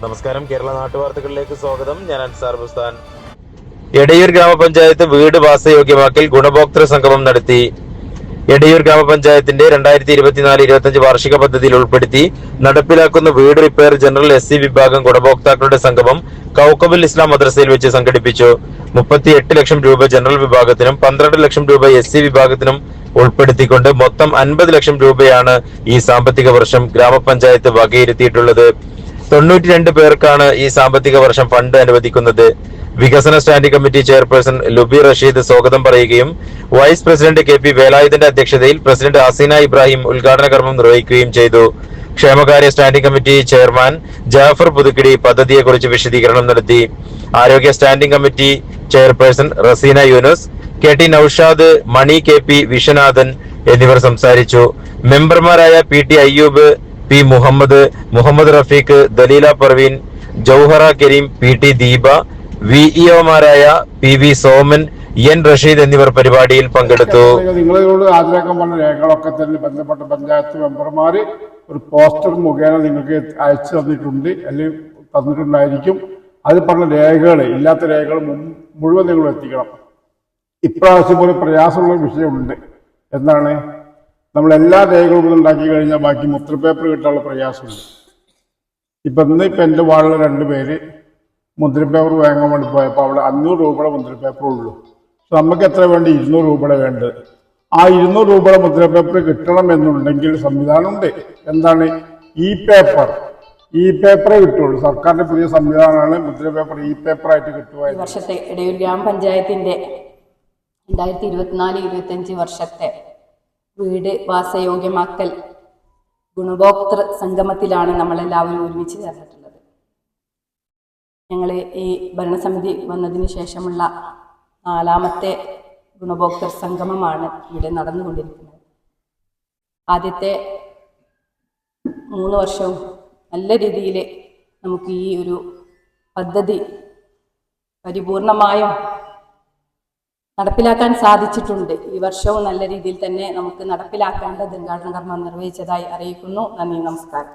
നമസ്കാരം. കേരള നാട്ടുവാർത്തകളിലേക്ക് സ്വാഗതം. ഞാൻ അൻസാർ ബുസ്താൻ. എടയൂർ ഗ്രാമപഞ്ചായത്ത് വീട് വാസയോഗ്യമാക്കൽ ഗുണഭോക്തൃ സംഗമം നടത്തി. എടയൂർ ഗ്രാമപഞ്ചായത്തിന്റെ രണ്ടായിരത്തി ഇരുപത്തിനാല് ഇരുപത്തിയഞ്ച് വാർഷിക പദ്ധതിയിൽ ഉൾപ്പെടുത്തി നടപ്പിലാക്കുന്ന വീട് റിപ്പയർ ജനറൽ എസ് സി വിഭാഗം ഗുണഭോക്താക്കളുടെ സംഗമം കൗക്കബുൽ ഇസ്ലാം മദ്രസയിൽ വെച്ച് സംഘടിപ്പിച്ചു. മുപ്പത്തിയെട്ട് ലക്ഷം രൂപ ജനറൽ വിഭാഗത്തിനും പന്ത്രണ്ട് ലക്ഷം രൂപ എസ് സി വിഭാഗത്തിനും ഉൾപ്പെടുത്തിക്കൊണ്ട് മൊത്തം അൻപത് ലക്ഷം രൂപയാണ് ഈ സാമ്പത്തിക വർഷം ഗ്രാമപഞ്ചായത്ത് വകയിരുത്തിയിട്ടുള്ളത്. തൊണ്ണൂറ്റി രണ്ട് പേർക്കാണ് ഈ സാമ്പത്തിക വർഷം ഫണ്ട് അനുവദിക്കുന്നത്. വികസന standing committee chairperson Lubi Rasheed സ്വാഗതം പറയുകയും വൈസ് പ്രസിഡന്റ് കെ പി വേലായുധന്റെ അധ്യക്ഷതയിൽ പ്രസിഡന്റ് അസീന ഇബ്രാഹിം ഉദ്ഘാടന കർമ്മം നിർവഹിക്കുകയും ചെയ്തു. ക്ഷേമകാര്യ standing committee chairman Jafar Puthukkidi പദ്ധതിയെക്കുറിച്ച് വിശദീകരണം നടത്തി. ആരോഗ്യ standing committee chairperson Raseena Yunus K T Noushad Mani K P Viswanathan എന്നിവർ സംസാരിച്ചു. മെമ്പർമാരായ P T Ayyub P Muhammad Muhammad Rafeeq Daleela Parveen Jouhara Kareem P T Deepa V E ഒമാരായ P V Soman N Rasheed എന്നിവർ പരിപാടിയിൽ പങ്കെടുത്തു. നിങ്ങളോട് ഹാജരാക്കാൻ പറഞ്ഞ രേഖകളൊക്കെ തന്നെ ബന്ധപ്പെട്ട പഞ്ചായത്ത് മെമ്പർമാർ ഒരു പോസ്റ്റർ മുഖേന നിങ്ങൾക്ക് അയച്ചു തന്നിട്ടുണ്ട്. അല്ലെങ്കിൽ തന്നിട്ടുണ്ടായിരിക്കും. അതിൽ പറഞ്ഞ രേഖകൾ ഇല്ലാത്ത രേഖകൾ മുഴുവൻ നിങ്ങൾ എത്തിക്കണം. ഇപ്രാവശ്യം പോലെ പ്രയാസമുള്ള വിഷയമുണ്ട്. എന്താണ്? നമ്മൾ എല്ലാ രേഖകളും ഉണ്ടാക്കി കഴിഞ്ഞാൽ ബാക്കി മുത്ര പേപ്പർ കിട്ടാനുള്ള പ്രയാസമുണ്ട്. ഇപ്പം ഇന്ന് ഇപ്പം എന്റെ വാർഡിലെ രണ്ട് പേര് മുദ്രപേപ്പർ വാങ്ങാൻ വേണ്ടി പോയപ്പോൾ അവിടെ അഞ്ഞൂറ് രൂപയുടെ മുദ്രപേപ്പർ ഉള്ളൂ. പക്ഷെ നമുക്ക് എത്ര വേണ്ടി ഇരുന്നൂറ് രൂപയുടെ വേണ്ടത്? ആ ഇരുന്നൂറ് രൂപയുടെ മുദ്രപേപ്പർ കിട്ടണം എന്നുണ്ടെങ്കിൽ സംവിധാനമുണ്ട്. എന്താണ്? E paper. ഇ പേപ്പറേ കിട്ടുള്ളൂ. സർക്കാരിന്റെ പുതിയ സംവിധാനമാണ് മുദ്ര മുദ്രപേപ്പർ ഇ പേപ്പറായിട്ട് കിട്ടുക വർഷത്തെ ഇടയൂർ ഗ്രാമപഞ്ചായത്തിന്റെ രണ്ടായിരത്തി ഇരുപത്തിനാല് ഇരുപത്തിയഞ്ച് വർഷത്തെ വീട് വാസയോഗ്യമാക്കൽ ഗുണഭോക്തൃ സംഗമത്തിലാണ് നമ്മളെല്ലാവരും ഒരുമിച്ച് ചേർന്നിട്ടുള്ളത്. ഞങ്ങൾ ഈ ഭരണസമിതി വന്നതിന് ശേഷമുള്ള നാലാമത്തെ ഗുണഭോക്തൃ സംഗമമാണ് ഇവിടെ നടന്നുകൊണ്ടിരിക്കുന്നത്. ആദ്യത്തെ മൂന്ന് വർഷവും നല്ല രീതിയിൽ നമുക്ക് ഈ ഒരു പദ്ധതി പരിപൂർണമായും നടപ്പിലാക്കാൻ സാധിച്ചിട്ടുണ്ട്. ഈ വർഷവും നല്ല രീതിയിൽ തന്നെ നമുക്ക് നടപ്പിലാക്കേണ്ട ഉദ്ഘാടന കർമ്മം നിർവഹിച്ചതായി അറിയിക്കുന്നു. നന്ദി നമസ്കാരം.